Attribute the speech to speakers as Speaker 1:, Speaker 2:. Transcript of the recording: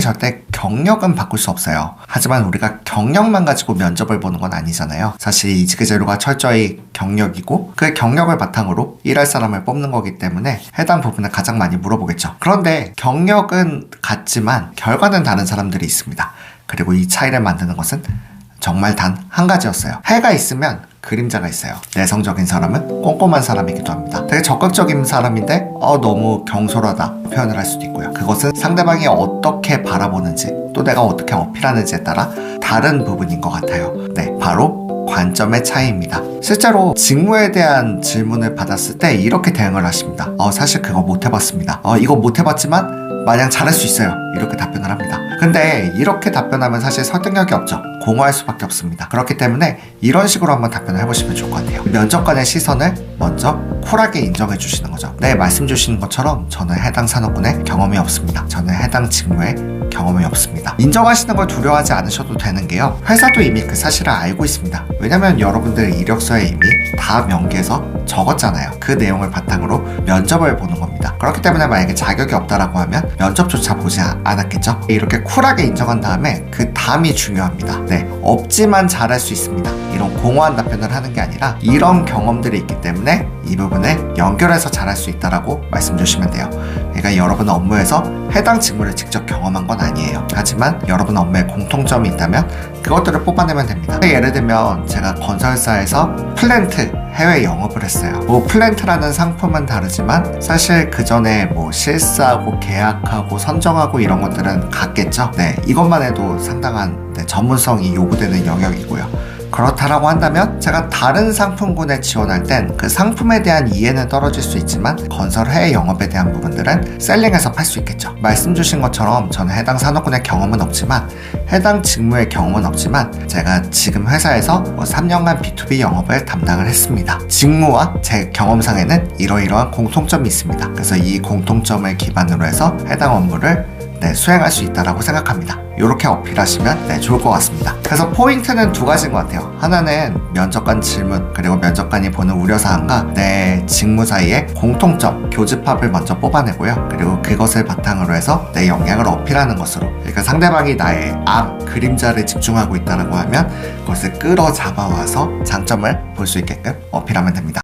Speaker 1: 절대 경력은 바꿀 수 없어요. 하지만 우리가 경력만 가지고 면접을 보는 건 아니잖아요. 사실 이직의 재료가 철저히 경력이고 그 경력을 바탕으로 일할 사람을 뽑는 거기 때문에 해당 부분을 가장 많이 물어보겠죠. 그런데 경력은 같지만 결과는 다른 사람들이 있습니다. 그리고 이 차이를 만드는 것은 정말 단 한 가지였어요. 해가 있으면 그림자가 있어요. 내성적인 사람은 꼼꼼한 사람이기도 합니다. 되게 적극적인 사람인데 어, 너무 경솔하다 표현을 할 수도 있고요. 그것은 상대방이 어떻게 바라보는지 또 내가 어떻게 어필하는지에 따라 다른 부분인 것 같아요. 네, 바로 관점의 차이입니다. 실제로 직무에 대한 질문을 받았을 때 이렇게 대응을 하십니다. 어, 사실 그거 못 해봤습니다. 어, 이거 못 해봤지만 마냥 잘할 수 있어요. 이렇게 답변을 합니다. 근데 이렇게 답변하면 사실 설득력이 없죠. 공허할 수밖에 없습니다. 그렇기 때문에 이런 식으로 한번 답변을 해보시면 좋을 것 같아요. 면접관의 시선을 먼저 쿨하게 인정해 주시는 거죠. 네, 말씀 주시는 것처럼 저는 해당 산업군에 경험이 없습니다. 저는 해당 직무에 경험이 없습니다. 인정하시는 걸 두려워하지 않으셔도 되는 게요. 회사도 이미 그 사실을 알고 있습니다. 왜냐면 여러분들 이력서에 이미 다 명기해서 적었잖아요. 그 내용을 바탕으로 면접을 보는 겁니다. 그렇기 때문에 만약에 자격이 없다라고 하면 면접조차 보지 아- 않았겠죠? 이렇게 쿨하게 인정한 다음에 그 다음이 중요합니다. 네, 없지만 잘할 수 있습니다. 공허한 답변을 하는 게 아니라 이런 경험들이 있기 때문에 이 부분을 연결해서 잘할 수 있다라고 말씀 주시면 돼요. 그러니까 여러분 업무에서 해당 직무를 직접 경험한 건 아니에요. 하지만 여러분 업무에 공통점이 있다면 그것들을 뽑아내면 됩니다. 예를 들면 제가 건설사에서 플랜트 해외 영업을 했어요. 뭐 플랜트라는 상품은 다르지만 사실 그 전에 뭐 실사하고 계약하고 선정하고 이런 것들은 같겠죠. 네, 이것만 해도 상당한 네, 전문성이 요구되는 영역이고요. 그렇다라고 한다면 제가 다른 상품군에 지원할 땐 그 상품에 대한 이해는 떨어질 수 있지만 건설 해외 영업에 대한 부분들은 셀링해서 팔 수 있겠죠. 말씀 주신 것처럼 저는 해당 산업군의 경험은 없지만 해당 직무의 경험은 없지만 제가 지금 회사에서 뭐 3년간 B2B 영업을 담당을 했습니다. 직무와 제 경험상에는 이러이러한 공통점이 있습니다. 그래서 이 공통점을 기반으로 해서 해당 업무를 네, 수행할 수 있다라고 생각합니다. 이렇게 어필하시면 네, 좋을 것 같습니다. 그래서 포인트는 두 가지인 것 같아요. 하나는 면접관 질문 그리고 면접관이 보는 우려사항과 내 직무 사이의 공통점, 교집합을 먼저 뽑아내고요. 그리고 그것을 바탕으로 해서 내 역량을 어필하는 것으로 그러니까 상대방이 나의 암, 그림자를 집중하고 있다라고 하면 그것을 끌어 잡아와서 장점을 볼 수 있게끔 어필하면 됩니다.